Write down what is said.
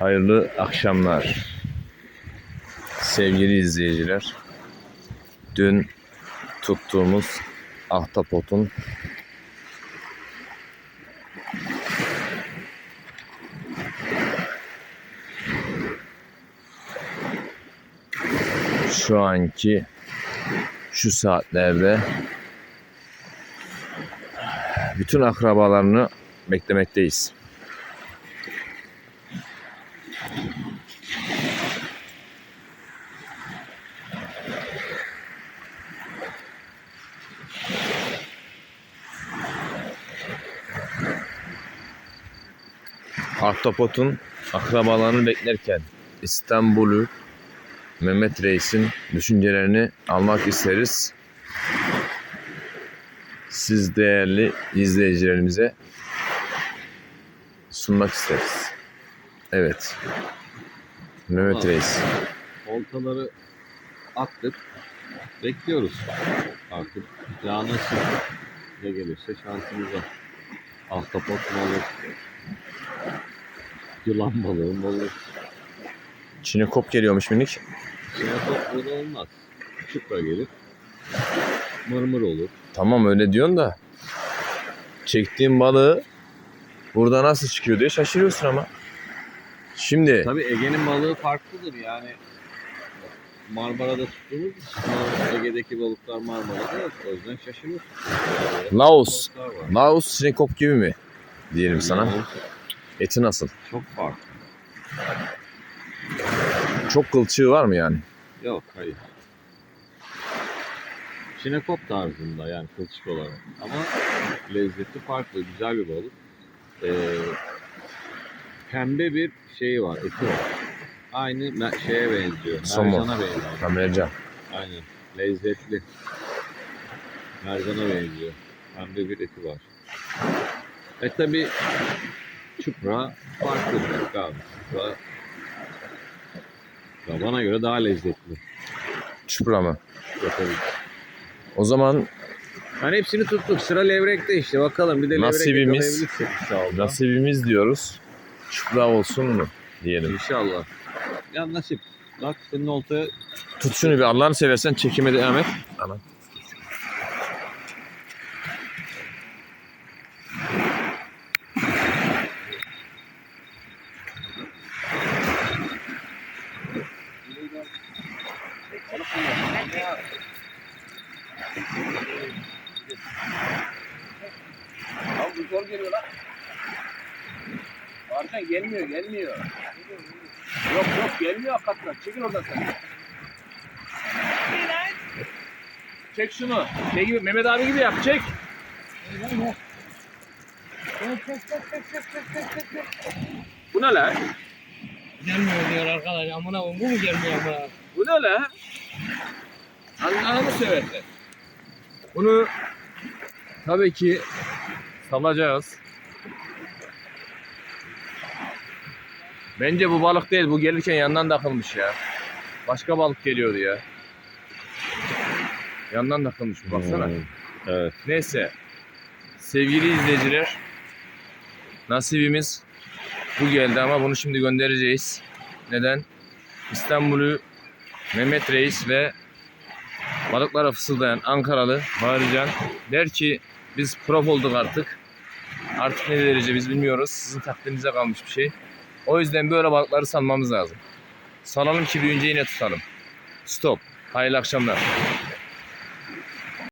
Hayırlı akşamlar. Sevgili izleyiciler. Dün tuttuğumuz ahtapotun şu anki şu saatlerde bütün akrabalarını beklemekteyiz. Ahtapot'un akrabalarını beklerken İstanbul'u Mehmet Reis'in düşüncelerini almak isteriz. Siz değerli izleyicilerimize sunmak isteriz. Evet. Mehmet Reis. Oltaları attık. Bekliyoruz artık. Ya nasıl ne gelirse şansımıza. Ahtapot mu olur? Yılan balığı olur? Çinekop geliyormuş minik. Sinekop burada olmaz. Çupra gelir. Mırmır olur. Tamam öyle diyorsun da çektiğin balığı burada nasıl çıkıyor diye şaşırıyorsun ama. Şimdi Tabii Ege'nin balığı farklıdır yani. Marmara'da tuttuğumuz için Ege'deki balıklar Marmara'da yok. O yüzden şaşırıyorsun. Laos. Laos Çinekop gibi mi? Diyelim sana. Yani Eti nasıl? Çok farklı. Çok kılçığı var mı yani? Yok hayır. Çinekop tarzında yani kılçık olarak. Ama lezzeti farklı. Güzel bir balık. Ee, pembe bir şeyi var. Eti var. Aynı şeye benziyor. Somon. Mercana benziyor. Kamercan. Aynen. Lezzetli. Mercana benziyor. Pembe bir eti var. E tabi çupra farklı bir balık abi. Çupra ya bana göre daha lezzetli. Çupra mı? Yapabilir. O zaman Yani hepsini tuttuk. Sıra levrekte işte. Bakalım bir de levrek Nasibimiz- yakalayabilirsek inşallah. nasibimiz diyoruz. Çupra olsun mu diyelim. İnşallah. Ya nasip. Bak senin oltaya Tut şunu bir Allah'ını seversen çekime devam et. Ana. Zor geliyor lan. Arkan gelmiyor gelmiyor. Yok yok gelmiyor hakikaten. Çekil oradan sen. Çek şunu. Şey gibi Mehmet abi gibi yap. Çek. Bu ne lan? Gelmiyor diyor arkadaş. Amına bu mu gelmiyor amına? Bu ne lan? Allah'ını seversen. Bunu Tabii ki salacağız. Bence bu balık değil. Bu gelirken yandan takılmış ya. Başka balık geliyordu ya. Yandan takılmış bu baksana. Hmm, Evet. Neyse. Sevgili izleyiciler. Nasibimiz bu geldi ama bunu şimdi göndereceğiz. Neden? İstanbul'u Mehmet Reis ve balıklara fısıldayan Ankaralı Bağırcan der ki biz prof olduk artık. Artık ne derece biz bilmiyoruz. Sizin takdirinize kalmış bir şey. O yüzden böyle balıkları salmamız lazım. Salalım ki büyüyünce yine tutalım. Stop. Hayırlı akşamlar.